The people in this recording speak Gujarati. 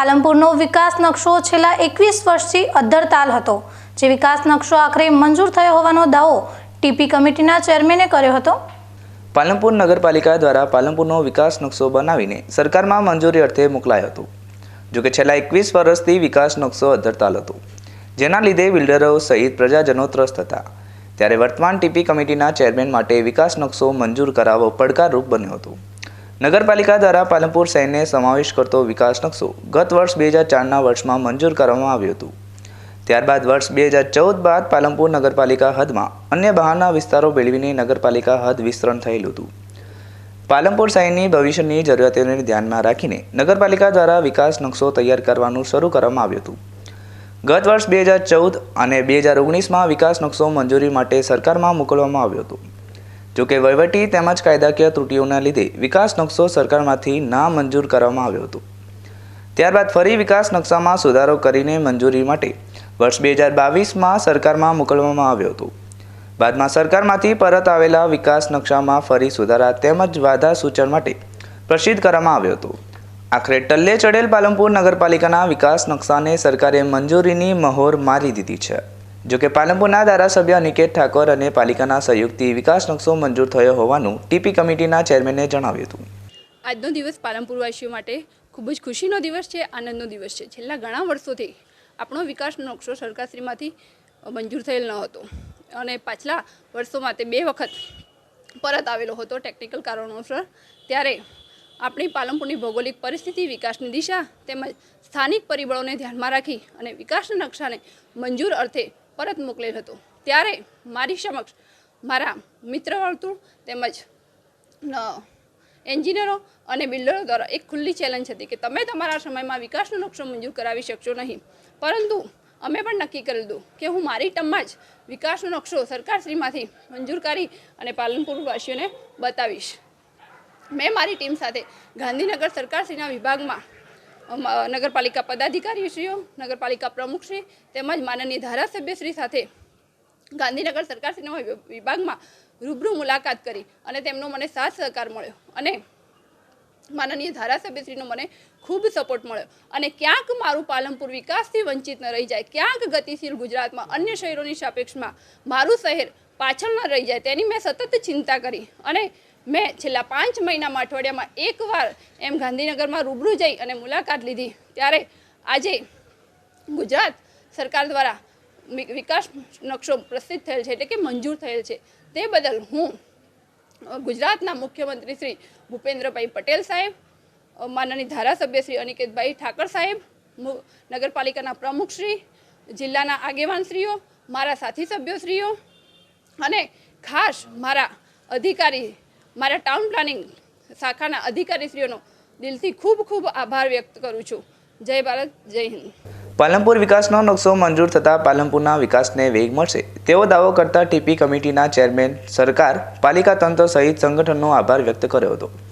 પાલનપુરનો વિકાસ નકશો છેલ્લા એકવીસ વર્ષથી અદ્ધરતાલ હતો. જે વિકાસ નકશો આખરે મંજૂર થયો હોવાનો દાવો ટીપી કમિટીના ચેરમેને કર્યો હતો. પાલનપુર નગરપાલિકા દ્વારા પાલનપુરનો વિકાસ નકશો બનાવીને સરકારમાં મંજૂરી અર્થે મોકલાયો હતો. જોકે છેલ્લા એકવીસ વર્ષથી વિકાસ નકશો અધ્ધરતાલ હતો. જેના લીધે બિલ્ડરો સહિત પ્રજાજનો ત્રસ્ત હતા. ત્યારે વર્તમાન ટીપી કમિટીના ચેરમેન માટે વિકાસ નકશો મંજૂર કરાવવો પડકારરૂપ બન્યો હતો. નગરપાલિકા દ્વારા પાલનપુર શહેરને સમાવેશ કરતો વિકાસ નકશો ગત વર્ષ બે હજાર ચારના વર્ષમાં મંજૂર કરવામાં આવ્યું હતું. ત્યારબાદ વર્ષ બે હજાર ચૌદ બાદ પાલનપુર નગરપાલિકા હદમાં અન્ય બહારના વિસ્તારો ભેળવીને નગરપાલિકા હદ વિસ્તરણ થયેલું હતું. પાલનપુર શહેરની ભવિષ્યની જરૂરિયાતોને ધ્યાનમાં રાખીને નગરપાલિકા દ્વારા વિકાસ નકશો તૈયાર કરવાનું શરૂ કરવામાં આવ્યું હતું. ગત વર્ષ બે હજાર ચૌદ અને બે હજાર ઓગણીસમાં વિકાસ નકશો મંજૂરી માટે સરકારમાં મોકલવામાં આવ્યો હતો. જોકે વહીવટી તેમજ કાયદાકીય ત્રુટીઓના લીધે વિકાસ નકશો સરકારમાંથી ના મંજૂર કરવામાં આવ્યો હતો. ત્યારબાદ ફરી વિકાસ નકશામાં સુધારો કરીને મંજૂરી માટે વર્ષ બે હજાર બાવીસમાં સરકારમાં મોકલવામાં આવ્યો હતો. બાદમાં સરકારમાંથી પરત આવેલા વિકાસ નકશામાં ફરી સુધારા તેમજ વાધા સૂચન માટે પ્રસિદ્ધ કરવામાં આવ્યો હતો. આખરે ટલ્લે ચડેલ પાલનપુર નગરપાલિકાના વિકાસ નકશાને સરકારે મંજૂરીની મહોર મારી દીધી છે. જોકે પાલનપુરના ધારાસભ્ય અનિકેત ઠાકોર અને પાલિકાના સહયોગથી વિકાસ નકશો મંજૂર થયો હોવાનું ટીપી કમિટીના ચેરમેને જણાવ્યું હતું. આજનો દિવસ પાલનપુરવાસીઓ માટે ખૂબ જ ખુશીનો દિવસ છે, આનંદનો દિવસ છે. છેલ્લા ઘણા વર્ષોથી આપણો વિકાસ નકશો સરકારશ્રીમાંથી મંજૂર થયેલ ન હતો અને પાછલા વર્ષોમાં તે બે વખત પરત આવેલો હતો ટેકનિકલ કારણોસર. ત્યારે આપણી પાલનપુરની ભૌગોલિક પરિસ્થિતિ, વિકાસની દિશા તેમજ સ્થાનિક પરિબળોને ધ્યાનમાં રાખી અને વિકાસના નકશાને મંજૂર અર્થે પરત મોકલેલ હતું. ત્યારે મારી સમક્ષ મારા મિત્ર વર્તુળ તેમજ એન્જિનિયરો અને બિલ્ડરો દ્વારા એક ખુલ્લી ચેલેન્જ હતી કે તમે તમારા સમયમાં વિકાસનો નકશો મંજૂર કરાવી શકશો નહીં. પરંતુ અમે પણ નક્કી કરી દીધું કે હું મારી ટમમાં જ વિકાસનો નકશો સરકારશ્રીમાંથી મંજૂર કરી અને પાલનપુરવાસીઓને બતાવીશ. મેં મારી ટીમ સાથે ગાંધીનગર સરકારશ્રીના વિભાગમાં નગરપાલિકા પદાધિકારીશ્રીઓ નગરપાલિકા પ્રમુખશ્રી તેમજ માનનીય ધારાસભ્યશ્રી સાથે ગાંધીનગર સરકારશ્રીના વિભાગમાં રૂબરૂ મુલાકાત કરી અને તેમનો મને સાથ સહકાર મળ્યો અને માનનીય ધારાસભ્યશ્રીનો મને ખૂબ સપોર્ટ મળ્યો. અને ક્યાંક મારું પાલનપુર વિકાસથી વંચિત ન રહી જાય, ક્યાંક ગતિશીલ ગુજરાતમાં અન્ય શહેરોની સાપેક્ષમાં મારું શહેર પાછળ ન રહી જાય તેની મેં સતત ચિંતા કરી અને મેં છેલ્લા પાંચ મહિનામાં અઠવાડિયામાં એકવાર એમ ગાંધીનગરમાં રૂબરૂ જઈ અને મુલાકાત લીધી. ત્યારે આજે ગુજરાત સરકાર દ્વારા વિકાસ નકશો પ્રસિદ્ધ થયેલ છે એટલે કે મંજૂર થયેલ છે. તે બદલ હું ગુજરાતના મુખ્યમંત્રી શ્રી ભૂપેન્દ્રભાઈ પટેલ સાહેબ અ, માનનીય ધારાસભ્ય શ્રી અનિકેતભાઈ ઠાકર સાહેબ નગરપાલિકાના પ્રમુખશ્રી જિલ્લાના આગેવાનશ્રીઓ મારા સાથી સભ્યોશ્રીઓ અને ખાસ મારા અધિકારી મારા ટાઉન પ્લાનિંગ શાખાના અધિકારીશ્રીઓનો દિલથી ખૂબ ખૂબ આભાર વ્યક્ત કરું છું. જય ભારત, જય હિન્દ. પાલનપુર વિકાસનો નકશો મંજૂર થતાં પાલનપુરના વિકાસને વેગ મળશે. તેવો દાવો કરતા ટીપી કમિટીના ચેરમેન, સરકાર, પાલિકા તંત્ર સહિત સંગઠનનો આભાર વ્યક્ત કર્યો હતો.